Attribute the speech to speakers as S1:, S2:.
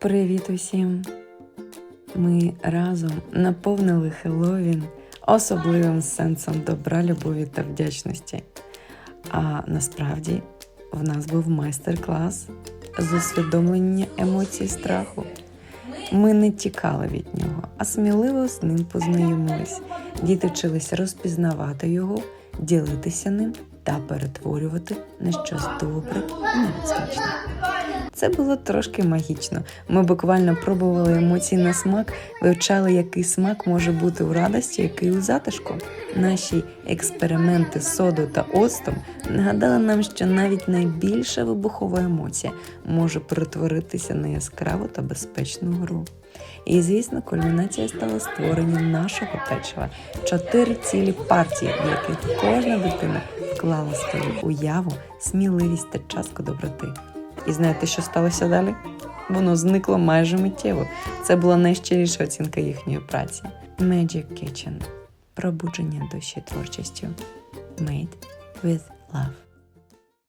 S1: Привіт усім! Ми разом наповнили Хеллоуін особливим сенсом добра, любові та вдячності. А насправді в нас був майстер-клас з усвідомлення емоцій страху. Ми не тікали від нього, а сміливо з ним познайомились. Діти вчилися розпізнавати його, ділитися ним та перетворювати на щось добре і смачне. Це було трошки магічно. Ми буквально пробували емоції на смак, вивчали, який смак може бути у радості, який у затишку. Наші експерименти з содою та оцтом нагадали нам, що навіть найбільша вибухова емоція може перетворитися на яскраву та безпечну гру. І, звісно, кульмінація стала створенням нашого печива. Чотири цілі партії, в яких кожна дитина вклала свою уяву, сміливість та частку доброти. І знаєте, що сталося далі? Воно зникло майже миттєво. Це була найщиріша оцінка їхньої праці. Magic Kitchen. Пробудження душі творчістю. Made with love.